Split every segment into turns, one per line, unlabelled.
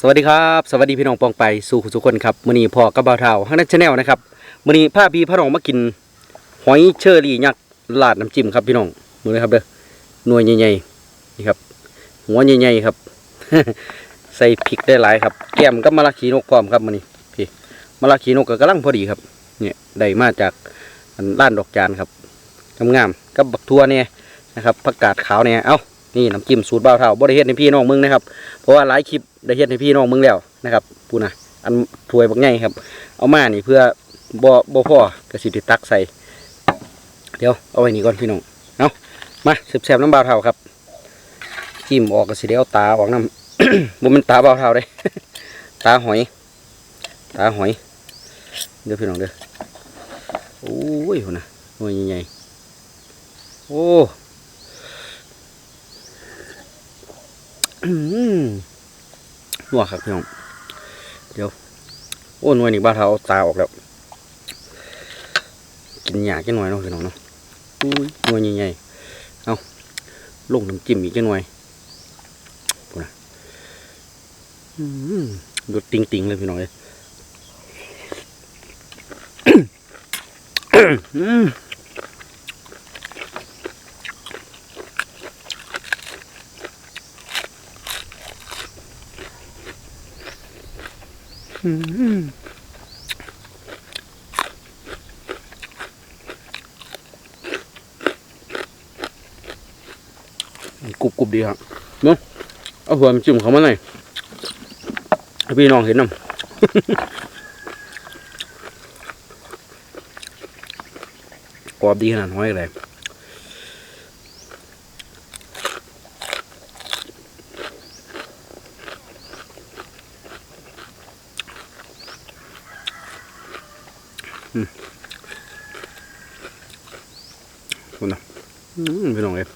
สวัสดีครับสวัสดีพี่น้องปองไปสู่ทุกคนครับมือนี้พ่อกับบ่าเฒ่าฮังนัชแนลนะครับมือนี้าพี่พาน้องมากิน หอยเชอรี่ยักษ์ลาดน้ำจิ้มครับพี่น้องดูนะครับเด้อหน่วยใหญ่ๆนี่ครับหัวใหญ่ๆครับ ใส่พริกได้หลายครับ แก้มกับมะละขีนกพร้อมครับมือนี้พี่มะละขีนกก็กำลังพอดีครับเนี่ยได้มาจากร้านดอกจานครับงามๆกับบักทั่วเนี่ยนะครับผักกาดขาวเนี่ยเอ้า นี่น้ำจิ้มสูตรบ่าวเฒ่าบ่ได้เฮ็ดให้พี่น้องมึงนะครับ เพราะว่าหลายคลิปได้เฮ็ดให้พี่น้องมึงแล้วนะครับปูนะอันถวยบักใหญ่ครับ เอามานี่เพื่อบ่บ่พอกระสิติตักใส่ เดี๋ยวเอาไว้นี่ก่อนพี่น้องเอามาสืบแซ่บๆน้ำบ่าวเท่าครับ จิ้มออกกระสิเดี๋ยวเอาตาออกน้ำบ่แมันตาบ่าวเท่าเลยตาหอย ตาหอยเดี๋ยวพี่น้องเด้อโอ้ยพุ่นนะหน่วยใหญ่ๆโอ้ อืม นัวครับพี่น้องเดี๋ยวโอ้หน่วยนี่บ้าเท้าเอาตาออกแล้ว กินหยาแค่หน่อยเนาะพี่น้องเนาะอุ้ยหน่วยใหญ่ๆเอาลงน้ำจิ้มอีกแค่หน่อยพูนะดูติงติงๆเลยพี่น้องเลยอืม กรุบกรุบดีครับเนาะเอาหัวมันจิ้มเขามาหน่อยพี่น้องเห็นน้ำกรอบดีขนาดน้อยเลยคุณนะอืมพี่น้องเอ้ย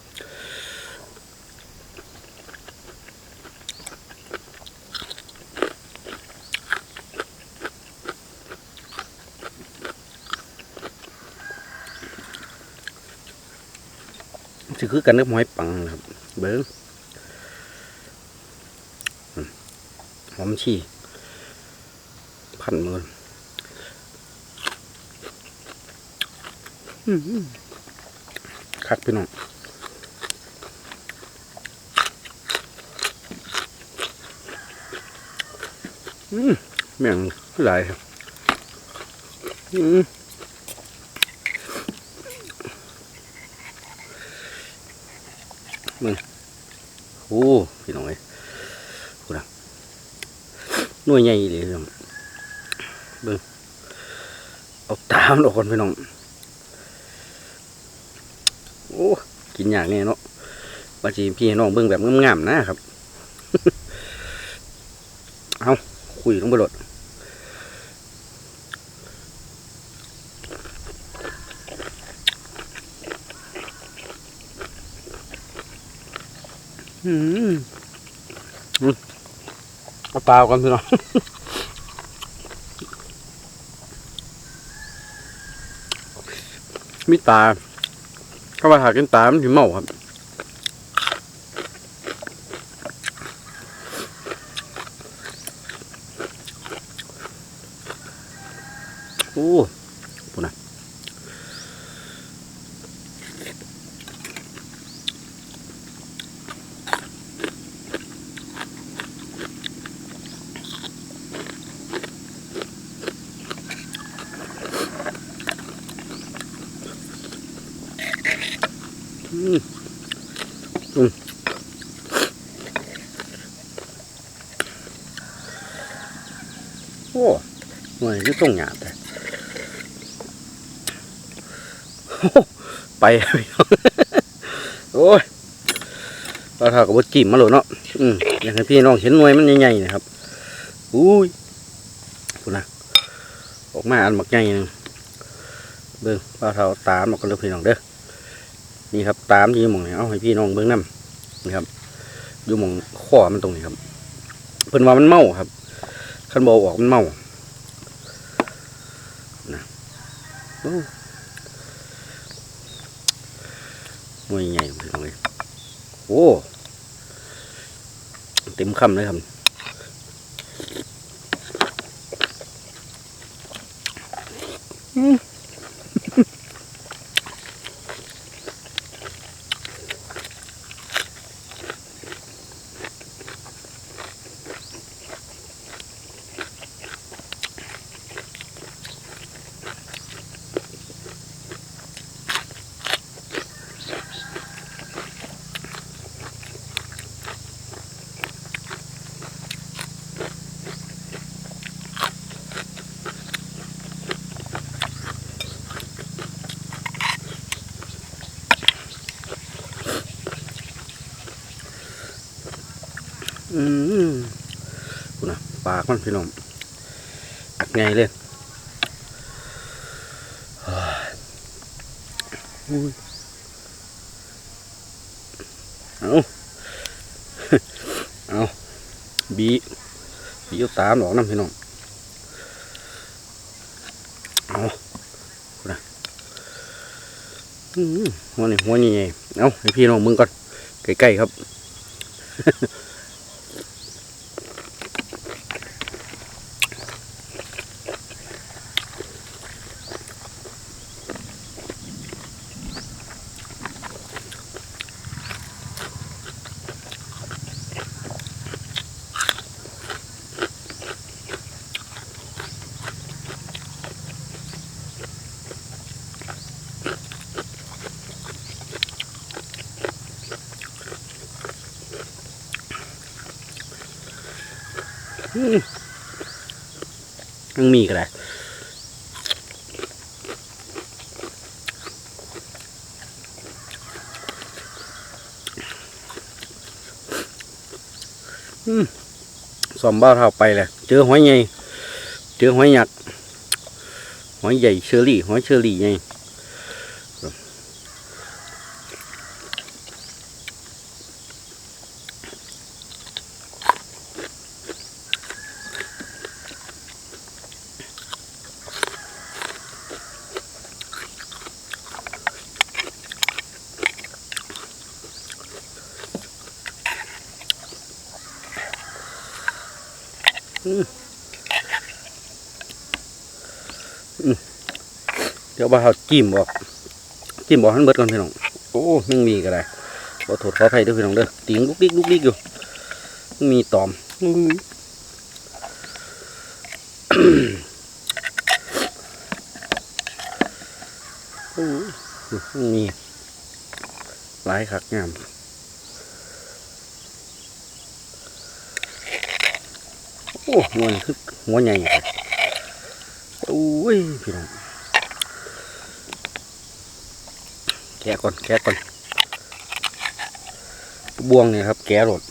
สิคือกันกับหอยปังครับ เบิ้งหอมชีพันมืออืมคักพี่น้องอืมแม่งหลายครับอืม โอ้พี่น้องเอ้ยพูดนะหน่วยใหญ่เลยพี่น้องเบิ่งเอาตามดอกคนพี่น้องโอ้กินอย่างนี้เนาะบาจีพี่น้องเบิ่งแบบงามๆนะครับ เอาคุยลงไปโหลด อืมเอาเปล่ากันพี่น้องมีตาก็ว่าหากินตามันถึงเมาครับ โอ้ปุ่นนะอืมอืม โอ้หน่วยนี่ต้องหยาบแต่ไปโอ้ยเราถากับบจิ้มมาโหลดเนาะอืมอย่างที่พี่น้องเห็นหน่วยมันใหญ่ๆนะครับอุ้ยพูดนะออกมาอันหมักใหญ่หนึงเบิ้งปลาเทาตามออกกันเลยพี่น้องเด้อ นี่ครับตามที่หมองนี่เอาให้พี่น้องเบิ้องน้ำนี่ครับอยู่หมองข้อมันตรงนี้ครับ เพิ่นว่ามันเมาครับคันบอออกมันเมานะโอ้หน่วยใหญ่พี่น้องเลยโอ้เต็มคำเลยครับ อืม คุณนะปากมันพี่น้องอักไงเลยเฮ้ยอุ้ยเอาเอาบีบีเอาตามหลอกน้ำพี่น้องเอาคุณนะหัวนี่หัวนี่ไงเอาให้พี่น้องมึงก่อนใกล้ๆครับ ยังมีก็ได้อืมสอมบ้าเท่าไปเลยเจอหอยใหญ่เจอหอยหยักหอยใหญ่เชอรี่หอยเชอรี่ไง เดี๋ยวบ้าเท่าจิ้มออกจิ้มออกให้มันเบิดก่อนพี่น้อง โอ้ยังมีก็ได้ขอโทษขออภัยด้วยพี่น้องเด้อติงลุกดิกลุกดิกอยู่ มีตอมมีหลายคักงาม อ้หัวนี่คือหัวใหญ่เลยโอ้ยพี่น้องแกะก่อนแกะก่อนบ่วงเนี่ยครับ แกะหลด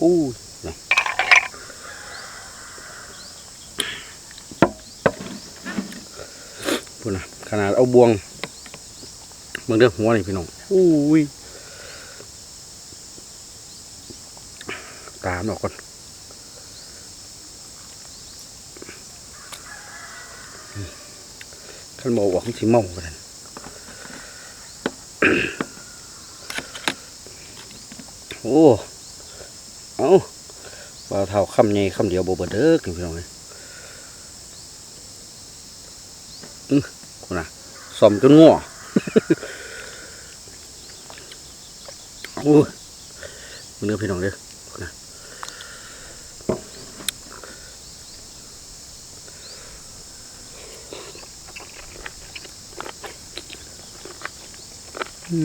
อู้ยนะพูดนะขนาดเอาบ่วงเบิ่งเด้อหัวนี่พี่น้องอู้ยามออกก่อนท่านบอกว่าเขาสิเมากันนั่นโอ้เอาว่าเท่าคำใหญ่คำเดียวโบเบิดเด้อกินพี่น้องเลยอื้อคุณนะซ่อมจนง้อโอ้ยมึงเนื้อพี่น้องเด้อคุณน่ะอืม กรุ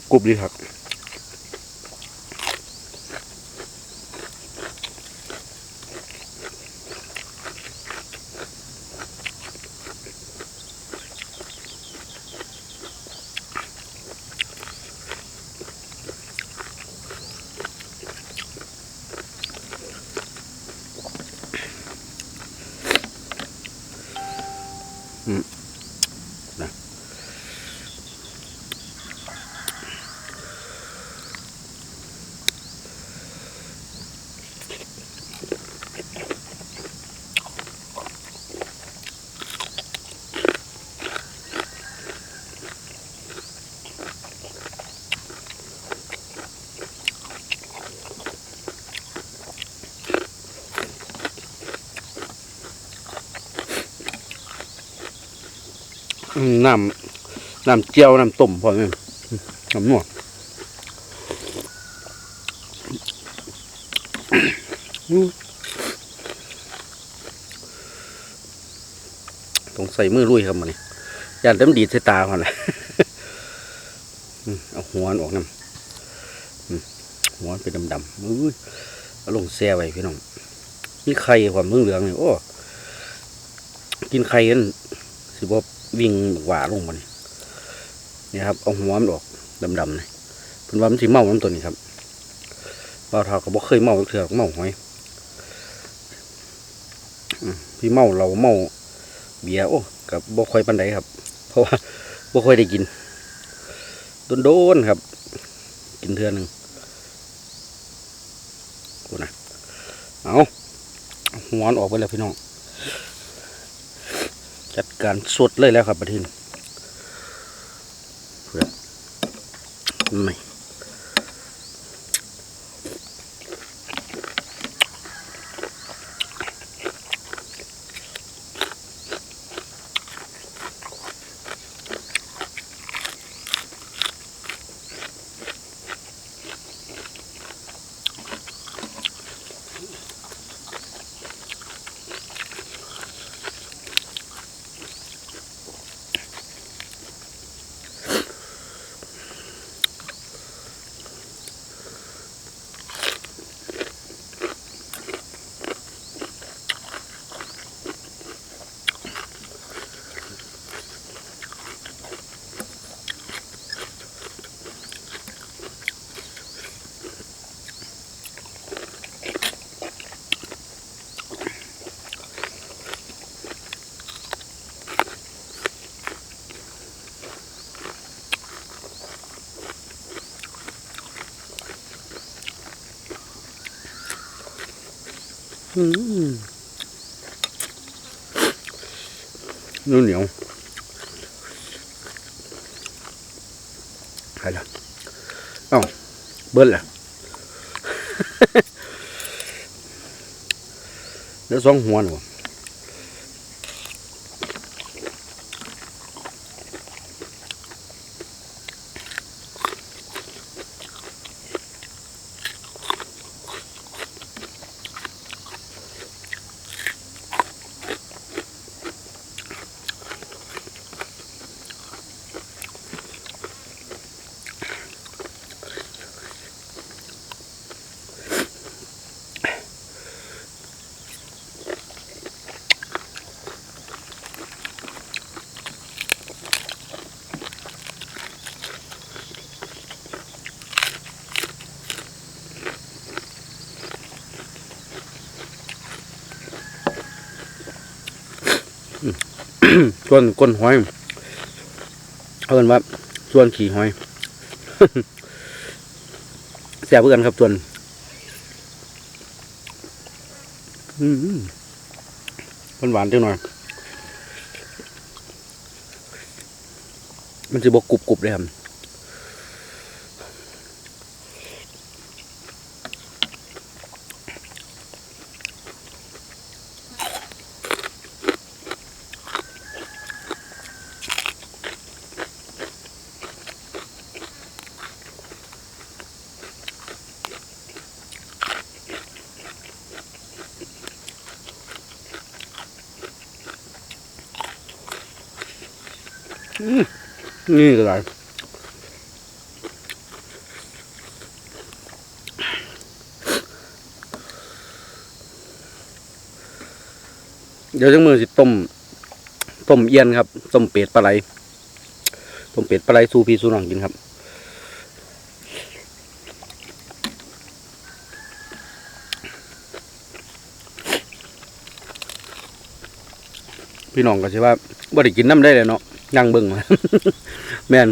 บกรุบดีครับ น้ำน้ำเจียวน้ำต้มพอไหมน้ำนัวอืมต้องใส่มือลุยครับมันนี่ยานเต็มนดีดใส่ตาก่อนะเอาหัวมันออกน้ำหัวเป็นดำๆอุ้ยเอาลงแซ่ไว้พี่น้องนี่ไข่ความเหลืองๆนี่โอ้กินไข่กัน วิ่งหวาลงมานี่นี่ครับเอาหัวมันออกดำๆนี่เป็นว่ามันสิเมาน้ำตัวนี้ครับบ่าวเท่าก็บ่เคยเมาเถื่อเมาหอยพี่เมาเราเมาเบียร์โอ้กับบ่ค่อยปันใดครับ เพราะว่าบ่ค่อยได้กินโดนๆครับ กินเทือหนึ่งกูนะเอาหัวนออกไปแล้วพี่น้อง จัดการสดเลยแล้วครับประทินเพื่อนไม่ เนียวเหนียวใครล่ะเอ้าเบิ้ลล่ะเดี๋ยวสองหัวหนู ส่วนก้นหอยเขาเป็นว่าส่วนขี่หอยแซ่บเพื่อนครับส่วนอืมมันหวานจังหน่อย มันจะบกกรุบกรุบเลยครับ นี่ก็ได้เดี๋ยวจังมือสิต้มต้มเอียนครับต้มเป็ดปลาไหลต้มเป็ดปลาไหลสูพี่สู้น้องกินครับพี่น้องก็ใช่ว่าบ่ได้กินน้ำได้เลยเนาะ นั่งเบิ่ง แม่น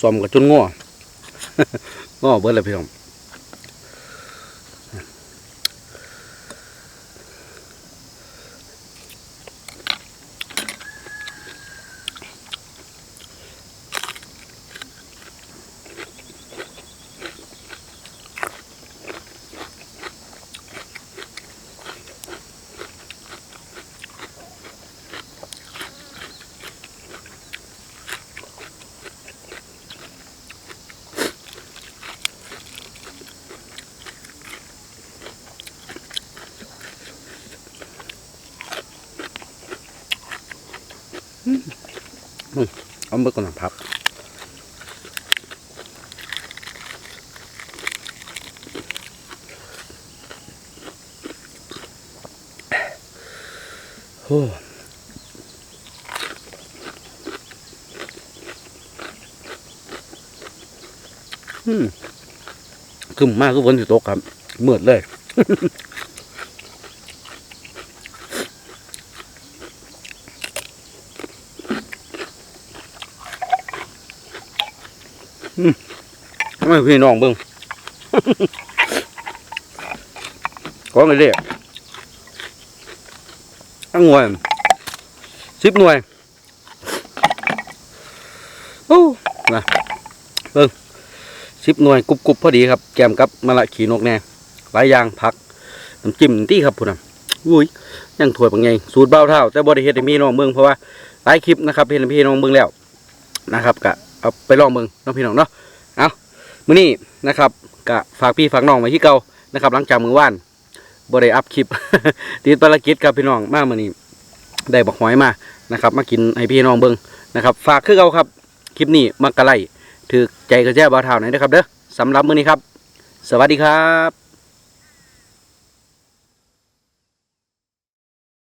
ซ้อมกับจนง้อง้อเบิดเลยพี่น้อง เอาเบิดก่อนพับโอ้อืมคึมมากคือฝนสิตกครับมืดเลย ไมพี่น้องเบิ่ง có người đi ăn ngoài ship nuôi ô nè vâng ship nuôi cục cục พอดีครับแกมกับมะละขี่นกแน่หลายอย่างผักน้ำจิ้มที่ครับพุ่นอุ้ยยังถวยบางไงสูตรเบ้าเท่า แต่บ่ได้เฮ็ดให้พี่น้องเบิ่งเพราะว่าหลายคลิปนะครับเฮ็ดให้พี่น้องเบิ่งแล้วนะครับก็เอาไปลองเบิ่งน้องพี่น้องเนาะ มื้อนี้นะครับก็ฝากพี่ฝากน้องไว้ที่เก่านะครับ หลังจากมือว่านบ่ได้อัพคลิปติดภารกิจครับพี่น้องมามื้อนี้ได้บอกหอยมานะครับมากินให้พี่น้องเบิ้งนะครับ ฝากคือเก่าครับคลิปนี้มักกะไลถือใจกระแจบ่าวเท่าไหนนะครับเด้อสำหรับมื้อนี้ครับ สวัสดีครับ